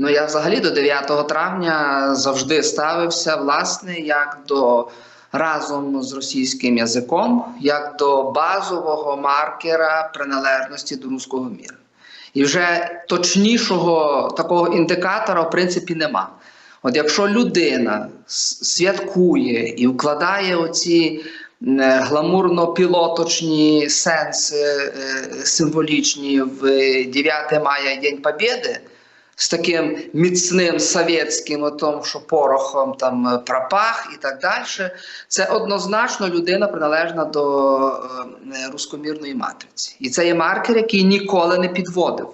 Ну я взагалі до 9 травня завжди ставився власне як до разом з російським язиком, як до базового маркера приналежності до руського міра. І вже точнішого такого індикатора, в принципі, нема. От якщо людина святкує і вкладає оці е, гламурно-пілоточні сенси е, символічні в 9 мая День Побєди, з таким міцним совєтським, о том, що порохом там е, пропах і так далі, це однозначно людина приналежна до е, рускомірної матриці. І це є маркер, який ніколи не підводив.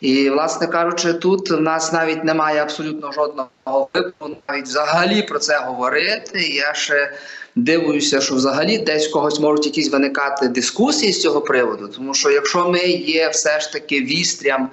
І, власне кажучи, тут в нас навіть немає абсолютно жодного випадку навіть взагалі про це говорити. Я ще дивуюся, що взагалі десь когось можуть якісь виникати дискусії з цього приводу. Тому що якщо ми є все ж таки вістрям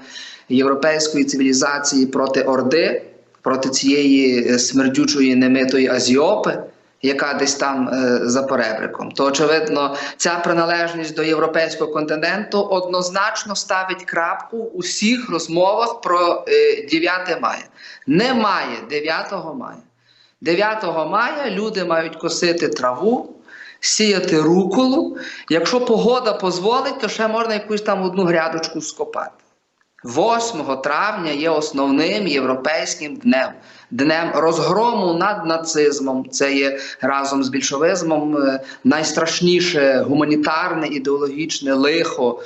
європейської цивілізації проти Орди, проти цієї е, смердючої немитої Азіопи, яка десь там е, за перебриком, то очевидно ця приналежність до європейського континенту однозначно ставить крапку у всіх розмовах про е, 9 мая. Немає 9 мая. 9 мая люди мають косити траву, сіяти руколу. Якщо погода дозволить, то ще можна якусь там одну грядочку скопати. 8 травня є основним європейським днем, днем розгрому над нацизмом. Це є разом з більшовизмом е, найстрашніше гуманітарне ідеологічне лихо,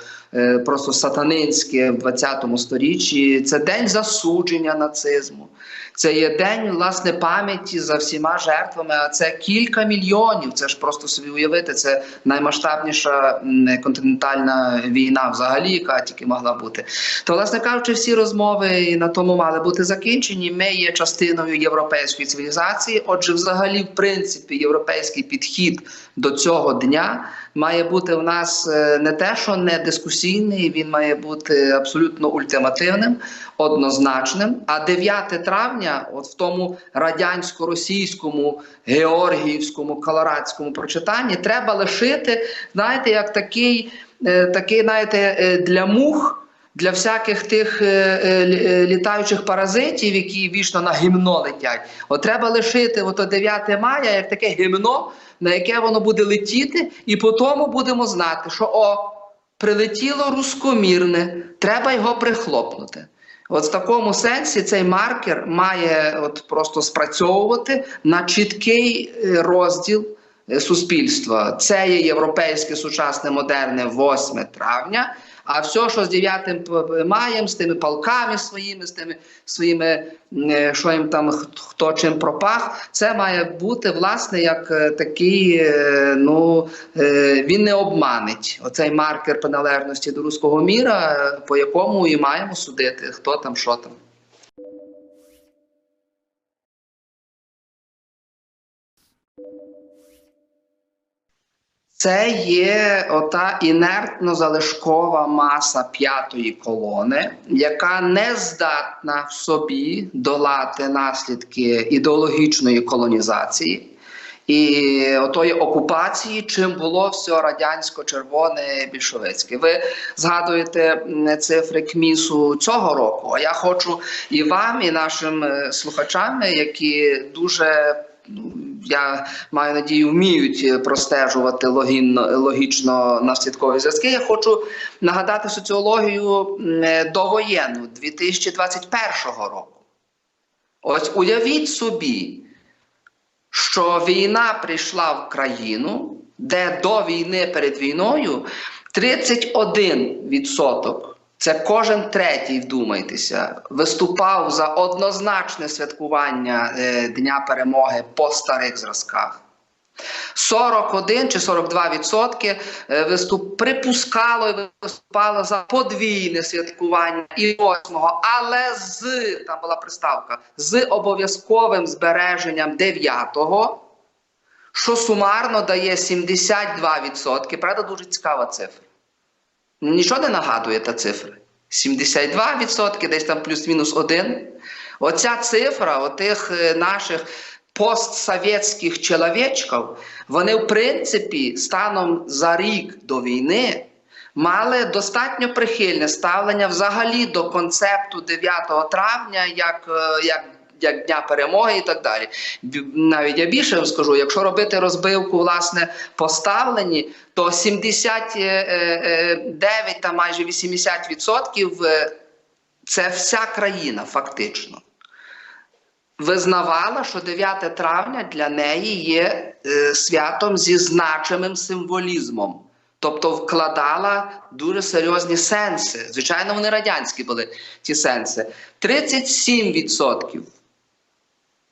просто сатанинське в 20 сторіччі. Це день засудження нацизму. Це є день власне пам'яті за всіма жертвами. А це кілька мільйонів. Це ж просто собі уявити. Це наймасштабніша континентальна війна, взагалі, яка тільки могла бути. То, власне кажучи, всі розмови на тому мали бути закінчені. Ми є частиною європейської цивілізації. Отже, взагалі, в принципі, європейський підхід до цього дня має бути в нас е, не те, що не дискусійний, він має бути абсолютно ультимативним, однозначним. А 9 травня, от в тому радянсько-російському, георгіївському, колорадському прочитанні, треба лишити, знаєте, як такий, е, такий знаєте, е, для мух. Для всяких тих е, е, е, літаючих паразитів, які вічно на гімно летять, от треба лишити ото 9 мая як таке гімно, на яке воно буде летіти, і по тому будемо знати, що о, прилетіло рускомірне, треба його прихлопнути. От в такому сенсі цей маркер має от просто спрацьовувати на чіткий розділ суспільства. Це є європейське сучасне модерне 8 травня. А все, що з 9 п- маєм, з тими палками своїми, з тими своїми, е, що їм там хто чим пропах, це має бути власне як е, такий, е, ну він не обманить оцей маркер приналежності до руського міра, по якому і маємо судити, хто там, що там. Це є ота інертно-залишкова маса п'ятої колони, яка не здатна в собі долати наслідки ідеологічної колонізації і отої окупації, чим було все радянсько-червоне більшовицьке. Ви згадуєте цифри КМІСу цього року. А я хочу і вам, і нашим е, слухачам, які дуже я маю надію, вміють е, простежувати логінно, логічно наслідкові зв'язки. Я хочу нагадати соціологію м, е, довоєнну 2021 року. Ось уявіть собі, що війна прийшла в країну, де до війни перед війною 31%, це кожен третій, вдумайтеся, виступав за однозначне святкування е, Дня перемоги по старих зразках. 41 чи 42 відсотки е, виступ припускало і виступало за подвійне святкування і 8-го, але з там була приставка з обов'язковим збереженням 9-го, що сумарно дає 72 відсотки. Правда, дуже цікава цифра. Ну, Нічого не нагадує та цифра. 72 відсотки, десь там плюс-мінус один. Оця цифра отих е, наших постсовєтських чоловічків, вони, в принципі, станом за рік до війни мали достатньо прихильне ставлення взагалі до концепту 9 травня як, е, як, як Дня перемоги і так далі. Навіть я більше вам скажу, якщо робити розбивку власне поставлені, то 79 та майже 80% е, це вся країна фактично визнавала, що 9 травня для неї є е, святом зі значимим символізмом. Тобто вкладала дуже серйозні сенси. Звичайно, вони радянські були ті сенси. 37%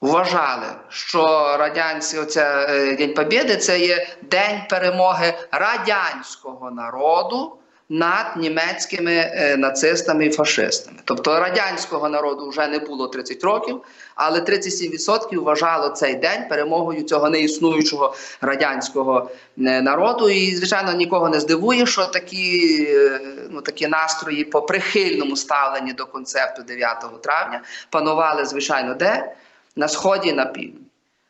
вважали, що радянський оця, е, День Побєди це є день перемоги радянського народу над німецькими е, нацистами і фашистами. Тобто радянського народу вже не було 30 років, але 37% вважало цей день перемогою цього неіснуючого радянського е, народу. І, звичайно, нікого не здивує, що такі, ну, такі настрої по прихильному ставленні до концепту 9 травня панували, звичайно, де? На сході на півдні.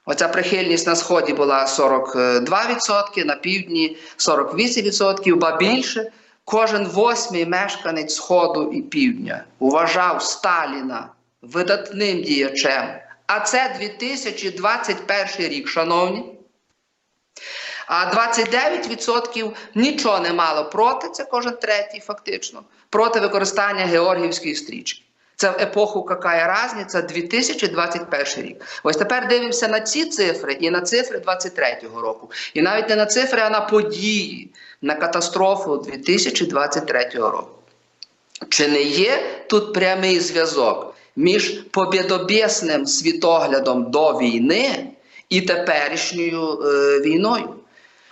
Оця прихильність на сході була 42%, на півдні 48%, ба більше. Кожен восьмий мешканець Сходу і Півдня вважав Сталіна видатним діячем. А це 2021 рік, шановні. А 29% нічого не мало проти, це кожен третій, фактично, проти використання Георгіївської стрічки. Це в епоху «Какая разниця» 2021 рік. Ось тепер дивимося на ці цифри і на цифри 23-го року. І навіть не на цифри, а на події, на катастрофу 2023 року. Чи не є тут прямий зв'язок між побєдобєсним світоглядом до війни і теперішньою е, війною?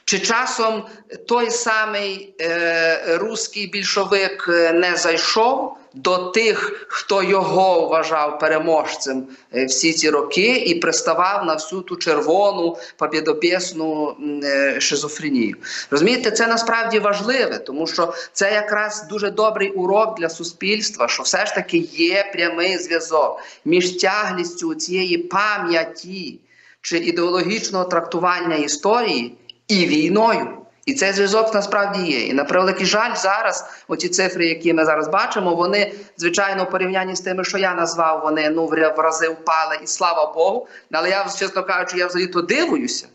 Чи часом той самий е, руський більшовик е, не зайшов до тих, хто його вважав переможцем е, всі ці роки, і приставав на всю ту червону побєдобєсну м, е, шизофренію? Розумієте, це насправді важливе, тому що це якраз дуже добрий урок для суспільства, що все ж таки є прямий зв'язок між тяглістю цієї пам'яті чи ідеологічного трактування історії і війною. І цей зв'язок насправді є. І на превеликий жаль, зараз оці цифри, які ми зараз бачимо, вони звичайно в порівнянні з тими, що я назвав, вони ну в рази впали, і слава Богу. Але я, чесно кажучи, я взагалі то дивуюся.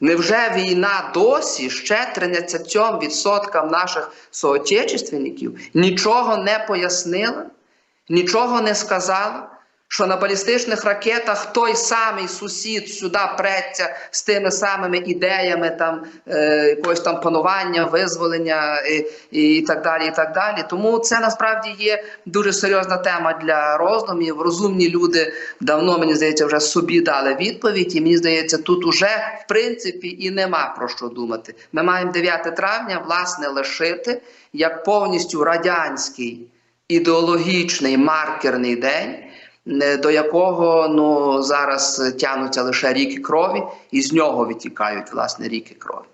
Невже війна досі ще 13% наших соотечественників нічого не пояснила, нічого не сказала? Що на балістичних ракетах той самий сусід сюди преться з тими самими ідеями там е, якогось там панування, визволення і, і так далі. і так далі. Тому це насправді є дуже серйозна тема для роздумів. Розумні люди давно, мені здається, вже собі дали відповідь, і мені здається, тут уже в принципі і нема про що думати. Ми маємо 9 травня власне лишити як повністю радянський ідеологічний маркерний день до якого ну зараз тягнуться лише ріки крові, і з нього витікають власне ріки крові.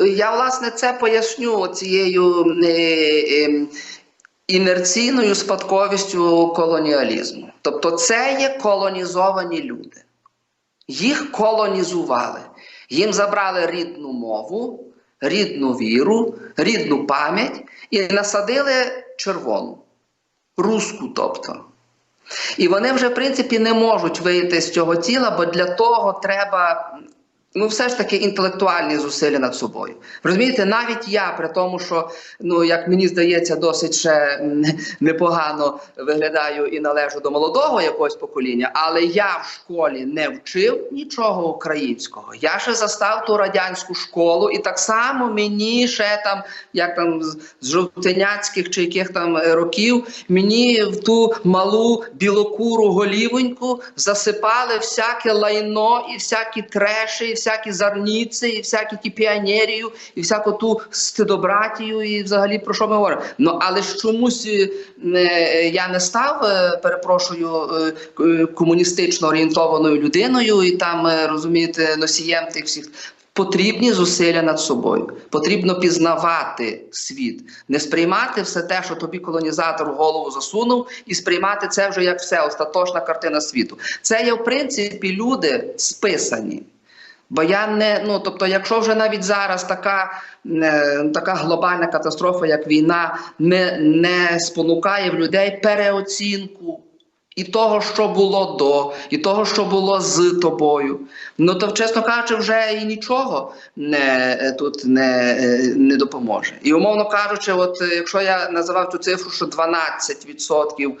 Я власне це поясню цією е, е, інерційною спадковістю колоніалізму. Тобто, це є колонізовані люди. Їх колонізували, їм забрали рідну мову, рідну віру, рідну пам'ять і насадили червону, руску, тобто. І вони вже, в принципі, не можуть вийти з цього тіла, бо для того треба. Ну, все ж таки інтелектуальні зусилля над собою. Розумієте, навіть я, при тому, що ну як мені здається, досить ще непогано виглядаю і належу до молодого якогось покоління, але я в школі не вчив нічого українського. Я ще застав ту радянську школу, і так само мені ще там, як там з, жовтеняцьких чи яких там е, років, мені в ту малу білокуру голівоньку засипали всяке лайно і всякі треші, всякі зарніці, і всякі ті піонерію, і всяку ту стидобратію, і взагалі про що ми говоримо. Ну але ж чомусь е, е, я не став, е, перепрошую, комуністично орієнтованою людиною, і там розумієте, носієм тих всіх Потрібні зусилля над собою. Потрібно пізнавати світ, не сприймати все те, що тобі колонізатор в голову засунув, і сприймати це вже як все, остаточна картина світу. Це є, в принципі, люди списані. Бо я не ну тобто, якщо вже навіть зараз така е, така глобальна катастрофа, як війна, не, не спонукає в людей переоцінку і того, що було до, і того, що було з тобою. Ну то, чесно кажучи, вже і нічого не е, тут не, е, не допоможе. І умовно кажучи, от е, якщо я називав цю цифру, що 12%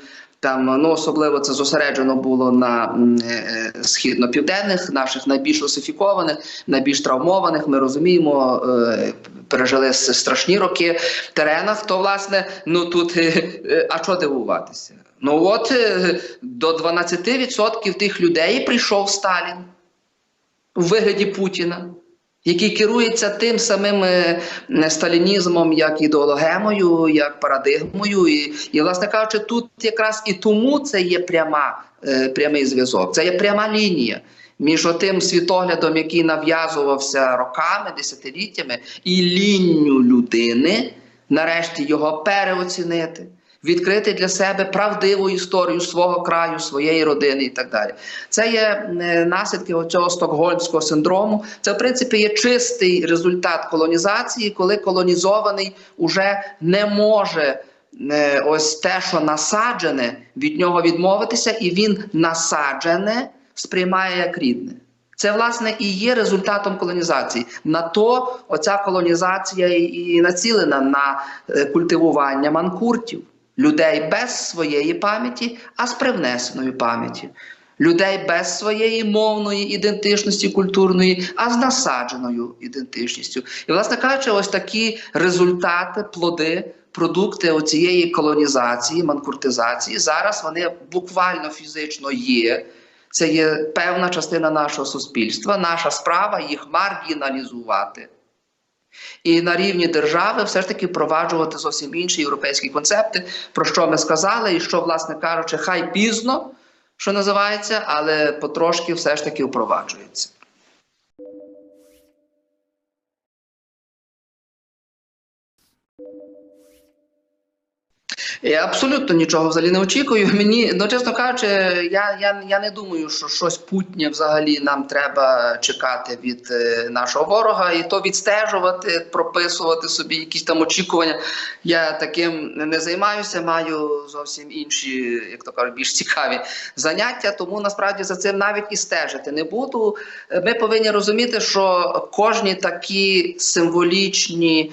там ну особливо це зосереджено було на е, е, східно-південних наших найбільш русифікованих, найбільш травмованих. Ми розуміємо, е, пережили страшні роки в теренах. То власне, ну тут а що дивуватися? Ну от до 12% тих людей прийшов Сталін у вигляді Путіна, який керується тим самим е, сталінізмом, як ідеологемою, як парадигмою. І, і власне кажучи, тут якраз і тому це є пряма, е, прямий зв'язок, це є пряма лінія. Між тим світоглядом, який нав'язувався роками, десятиліттями, і лінню людини, нарешті його переоцінити, відкрити для себе правдиву історію свого краю, своєї родини і так далі. Це є е, наслідки цього стокгольмського синдрому. Це, в принципі, є чистий результат колонізації, коли колонізований уже не може. е, Ось те, що насаджене, від нього відмовитися, і він насаджене сприймає як рідне. Це власне і є результатом колонізації. На то оця колонізація і- націлена на е, культивування манкуртів, людей без своєї пам'яті, а з привнесеною пам'яті. Людей без своєї мовної ідентичності культурної, а з насадженою ідентичністю. І, власне кажучи, ось такі результати, плоди, продукти оцієї колонізації, манкуртизації, зараз вони буквально фізично є. Це є певна частина нашого суспільства. Наша справа їх маргіналізувати. І на рівні держави все ж таки впроваджувати зовсім інші європейські концепти, про що ми сказали, і що, власне кажучи, хай пізно, що називається, але потрошки все ж таки впроваджується. Я абсолютно нічого взагалі не очікую. Мені, ну чесно кажучи, я, я, я не думаю, що щось путнє взагалі нам треба чекати від е, нашого ворога, і то відстежувати, прописувати собі якісь там очікування. Я таким не займаюся, маю зовсім інші, як то кажуть, більш цікаві заняття. Тому насправді за цим навіть і стежити не буду. Ми повинні розуміти, що кожні такі символічні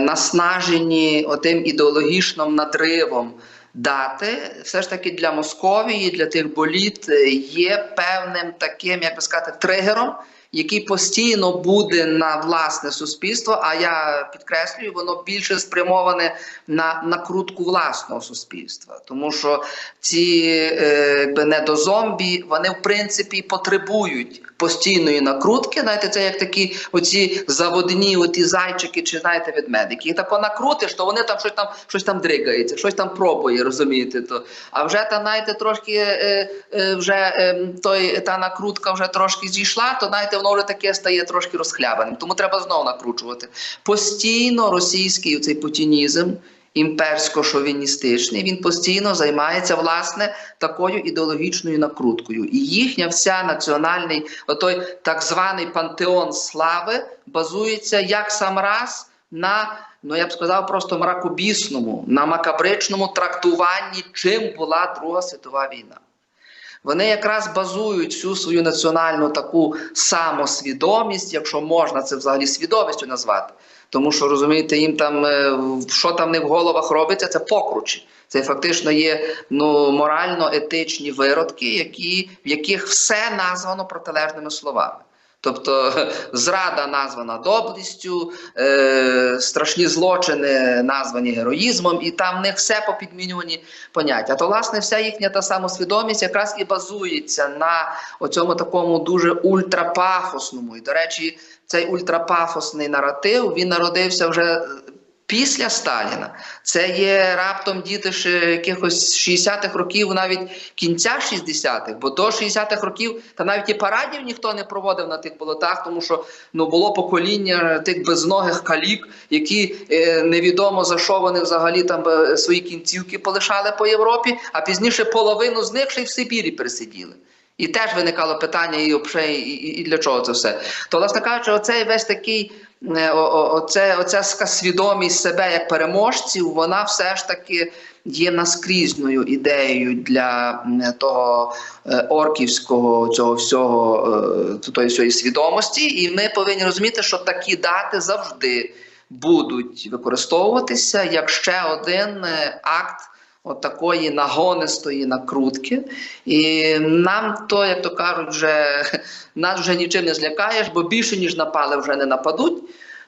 наснажені отим ідеологічним надривом. Дати, все ж таки для Московії, для тих боліт е, є певним таким, як би сказати, тригером, який постійно буде на власне суспільство. А я підкреслюю, воно більше спрямоване на накрутку власного суспільства, тому що ці е, якби недозомбі, вони в принципі потребують постійної накрутки. Знаєте, це як такі оці заводні, оті зайчики, чи знаєте, ведмедики. І тако накрутиш, то вони там щось там щось там дригається, щось там пробує, розумієте? То а вже там, знаєте, трошки е, е, вже е, той та накрутка вже трошки зійшла, то знаєте, воно вже таке стає трошки розхлябаним. Тому треба знову накручувати. Постійно російський цей путінізм. Імперсько-шовіністичний, він постійно займається власне такою ідеологічною накруткою. І їхня вся національний, отой так званий пантеон слави, базується як сам раз на, ну я б сказав, просто мракобісному, на макабричному трактуванні, чим була Друга світова війна. Вони якраз базують всю свою національну таку самосвідомість, якщо можна це взагалі свідомістю назвати. Тому що розумієте, їм там е, що там не в головах робиться, це покручі. Це фактично є ну морально-етичні виродки, які, в яких все названо протилежними словами. Тобто зрада названа доблістю, е, страшні злочини названі героїзмом, і там в них все попідмінювані поняття. То, власне, вся їхня та самосвідомість якраз і базується на оцьому такому дуже ультрапафосному. І, до речі, цей ультрапафосний наратив він народився вже після Сталіна. Це є раптом діти ще якихось 60-х років, навіть кінця 60-х, бо до 60-х років та навіть і парадів ніхто не проводив на тих болотах, тому що ну було покоління тих безногих калік, які е, невідомо за що вони взагалі там е, свої кінцівки полишали по Європі, а пізніше половину з них ще й в Сибірі пересиділи. І теж виникало питання, і, і, і, для чого це все. То, власне кажучи, оцей весь такий, оце, оця ска- свідомість себе як переможців, вона все ж таки є наскрізною ідеєю для того е, орківського цього всього, е, тої всієї свідомості. І ми повинні розуміти, що такі дати завжди будуть використовуватися як ще один е, акт от нагонистої накрутки. І нам то, як то кажуть, вже нас вже нічим не злякаєш, бо більше ніж напали, вже не нападуть.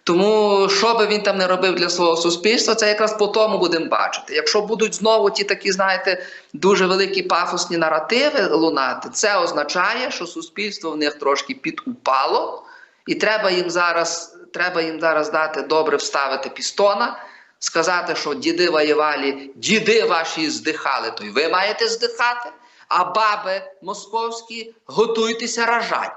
Тому що би він там не робив для свого суспільства, це якраз по тому будемо бачити. Якщо будуть знову ті такі, знаєте, дуже великі пафосні наративи лунати, це означає, що суспільство в них трошки підупало, і треба їм зараз, треба їм зараз дати добре вставити пістона, сказати, що діди воювали, діди ваші здихали, то й ви маєте здихати, а баби московські готуйтеся рожати.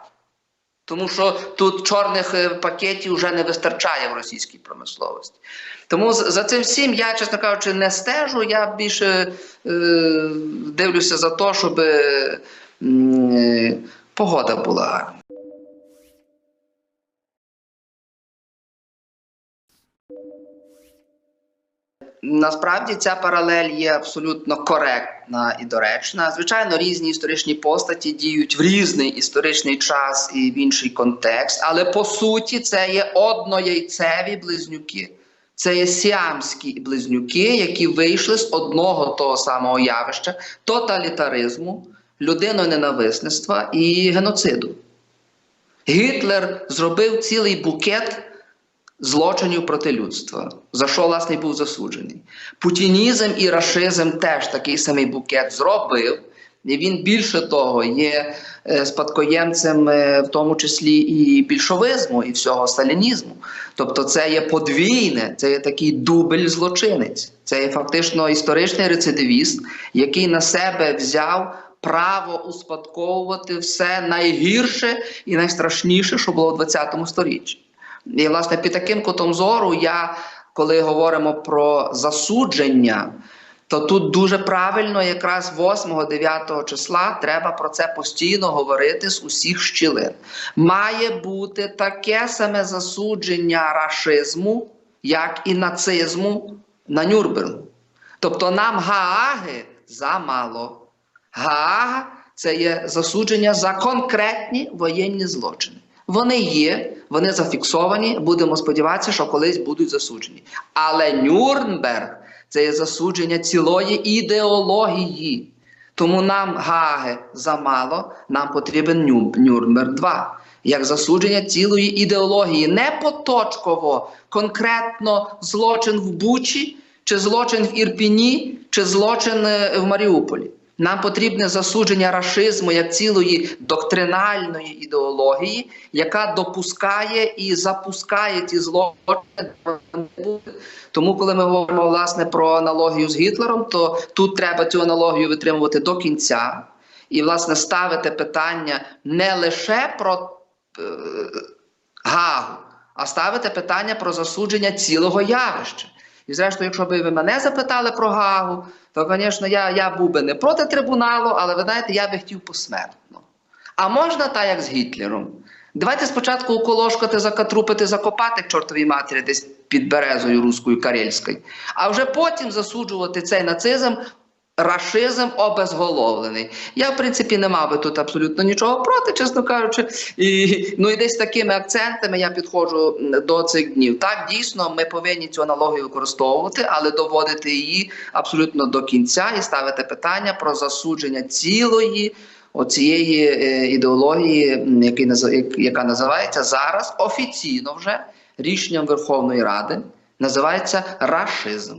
Тому що тут чорних е, пакетів вже не вистачає в російській промисловості. Тому за цим всім я, чесно кажучи, не стежу. Я більше е, дивлюся за те, щоб е, погода була Насправді ця паралель є абсолютно коректна і доречна. Звичайно, різні історичні постаті діють в різний історичний час і в інший контекст, але по суті це є однояйцеві близнюки. Це є сіамські близнюки, які вийшли з одного того самого явища тоталітаризму, людиноненависництва і геноциду. Гітлер зробив цілий букет злочинів проти людства, за що власне був засуджений. Путінізм і рашизм теж такий самий букет зробив. І він більше того є е, спадкоємцем, е, в тому числі і більшовизму, і всього сталінізму. Тобто, це є подвійне, це є такий дубль злочинець. Це є фактично історичний рецидивіст, який на себе взяв право успадковувати все найгірше і найстрашніше, що було в 20 сторіччі. І, власне, під таким кутом зору, я, коли говоримо про засудження, то тут дуже правильно, якраз 8-9 числа треба про це постійно говорити з усіх щілин. Має бути таке саме засудження рашизму, як і нацизму на Нюрнбергу. Тобто нам Гааги замало. Гаага це є засудження за конкретні воєнні злочини. Вони є, вони зафіксовані. Будемо сподіватися, що колись будуть засуджені. Але Нюрнберг це є засудження цілої ідеології. Тому нам Гаги замало, нам потрібен Нюрнберг 2. Як засудження цілої ідеології, не поточково, конкретно злочин в Бучі, чи злочин в Ірпіні, чи злочин е, в Маріуполі. Нам потрібне засудження рашизму як цілої доктринальної ідеології, яка допускає і запускає ті злочини. Тому, коли ми говоримо власне про аналогію з Гітлером, то тут треба цю аналогію витримувати до кінця і, власне, ставити питання не лише про е, Гагу, а ставити питання про засудження цілого явища. І, зрештою, якщо б ви мене запитали про Гагу, то, звісно, я, я був би не проти трибуналу, але ви знаєте, я би хотів посмертно. А можна так, як з Гітлером. Давайте спочатку уколошкати, закатрупити, закопати к чортовій матері десь під березою руською карельською, а вже потім засуджувати цей нацизм, рашизм обезголовлений. Я, в принципі, не мав би тут абсолютно нічого проти, чесно кажучи. І, ну і десь такими акцентами я підходжу до цих днів. Так, дійсно, ми повинні цю аналогію використовувати, але доводити її абсолютно до кінця і ставити питання про засудження цілої оцієї е, ідеології, яка називається зараз офіційно вже рішенням Верховної Ради, називається рашизм.